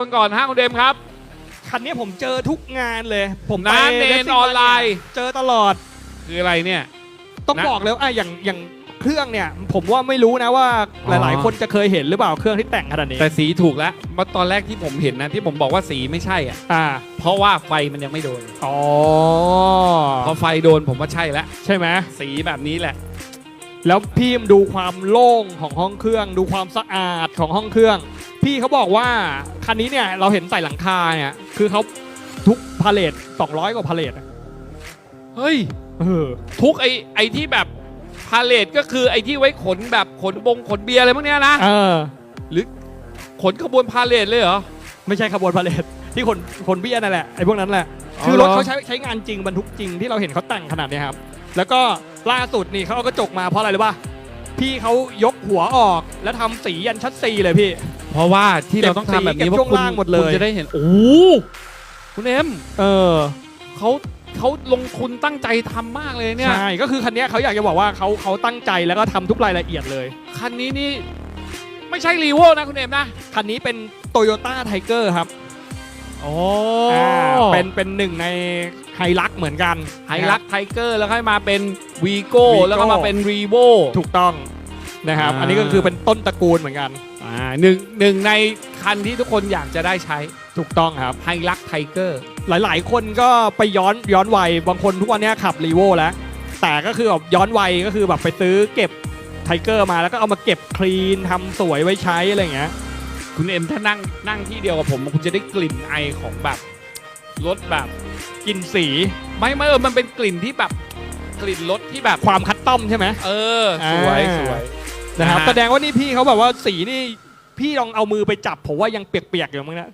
คนก่อนฮะคุณเดมครับ คันนี้ผมเจอทุกงานเลย ผมไปนะเนน Racing ออนไลน์ Mania เจอตลอด คืออะไรเนี่ย ต้องนะบอกเลยว่าอะอย่างอย่างเครื่องเนี่ย ผมว่าไม่รู้นะว่าอ๋อหลายๆ คนจะเคยเห็นหรือเปล่าเครื่องที่แต่งขนาดนี้แต่สีถูกแล้วเมื่อตอนแรกที่ผมเห็นนะที่ผมบอกว่าสีไม่ใช่อะอ่าเพราะว่าไฟมันยังไม่โดนอ๋อพอไฟโดนผมว่าใช่แล้วใช่ไหมสีแบบนี้แหละ แล้วพี่ดูความโล่งของห้องเครื่อง ดูความสะอาดของห้องเครื่อง พี่เขาบอกว่าคันนี้เนี่ยเราเห็นใส่หลังคาเนี่ยคือเขาทุกพาเลท200 กว่าพาเลทอะเฮ้ย เออ ทุกไอไอที่แบบพาเลทก็คือไอที่ไว้ขนแบบขนบงขนเบียร์อะไรพวกเนี้ยนะ เออขนขบวนพาเลทเลยเหรอ ไม่ใช่ขบวนพาเลทที่คนคนเบี้ยนั่นแหละไอ้พวกนั้นแหละ อ๋อคือรถเหรอ เขาใช้ใช้งานจริงบรรทุกจริงที่เราเห็นเขาแต่งขนาดเนี้ยครับ แล้วก็ล่าสุดนี่เขาเอากระจกมาเพราะอะไรรู้ป่ะ พี่เขายกหัวออกแล้วทำสียันชัดซีเลยพี่ เพราะว่าที่เราต้องทำแบบนี้เก็บเพช่วราะงคุณล่างหมดเลย คุณจะได้เห็นโอ้โหคุณเอ็มเออเขาเขาลงทุนตั้งใจทำมากเลยเนี่ย ใช่ก็คือคันเนี้ยเขาอยากจะบอกว่าเขาเขาตั้งใจแล้วก็ทำทุกรายละเอียดเลย คันนี้นี่ไม่ใช่รีโวนะคุณเอ็มนะคันนี้เป็นโตโยต้าไทเกอร์ครับโอ้อ่าเป็นเป็นหนึ่งในไฮลักเหมือนกันไฮรักไทเกอร์แล้วค่อยมาเป็นวีโก้ Vigo แล้วก็มาเป็นรีโว ถูกต้อง นะครับ อ่า อันนี้ก็คือเป็นต้นตระกูลเหมือนกันอ่าหนึ่งหนึ่งในคันที่ทุกคนอยากจะได้ใช้ถูกต้องครับ ไฮรักไทเกอร์หลายๆ คนก็ไปย้อนย้อนวัยบางคนทุกวันเนี้ยขับรีโวแล้ว แต่ก็คือแบบย้อนวัยก็คือแบบไปซื้อเก็บไทเกอร์มาแล้วก็เอามาเก็บคลีนทำสวยไว้ใช้อะไรอย่างเงี้ย คุณเอ็มถ้านั่งนั่งที่เดียวกับผมคุณจะได้กลิ่นไอของแบบรถแบบกินสี ไม่ไม่เออมันเป็นกลิ่นที่แบบกลิ่นรถที่แบบ ความคัดต้อมใช่ไหม เออ สวยอ่า สวย นะครับอ่าแสดงว่านี่พี่เขาแบบว่าสีนี่พี่ลองเอามือไปจับผมว่ายังเปียกๆอยู่มั้งนะ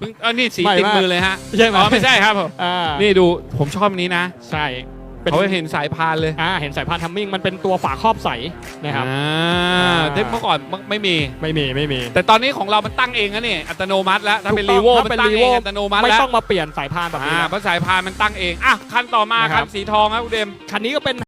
เพิ่งอันนี้สีไม่ติดไม่มือเลยฮะใช่ไหม อ๋อไม่ใช่ครับผมอ่านี่ดูผมชอบอันนี้นะใช่เป็นเขาเห็นสายพานเลยอ่าเห็นสายพานทัมมิ่งมันเป็นตัวฝาครอบใสนะครับ อ่าอ่าแต่เมื่อก่อนไม่มี ไม่มีไม่มี แต่ตอนนี้ของเรามันตั้งเองแล้วนี่อัตโนมัติแล้วถ้าเป็นถูรีกโวต้องมันถ้าเป็นตั้งเอง Revo อัตโนมัติไม่แล้วต้องมาเปลี่ยนสายพานแบบนี้อ่านะเพราะสายพานมันตั้งเองอะคันต่อมานะครับคันสีทองครับคุณเดม คันนี้ก็เป็น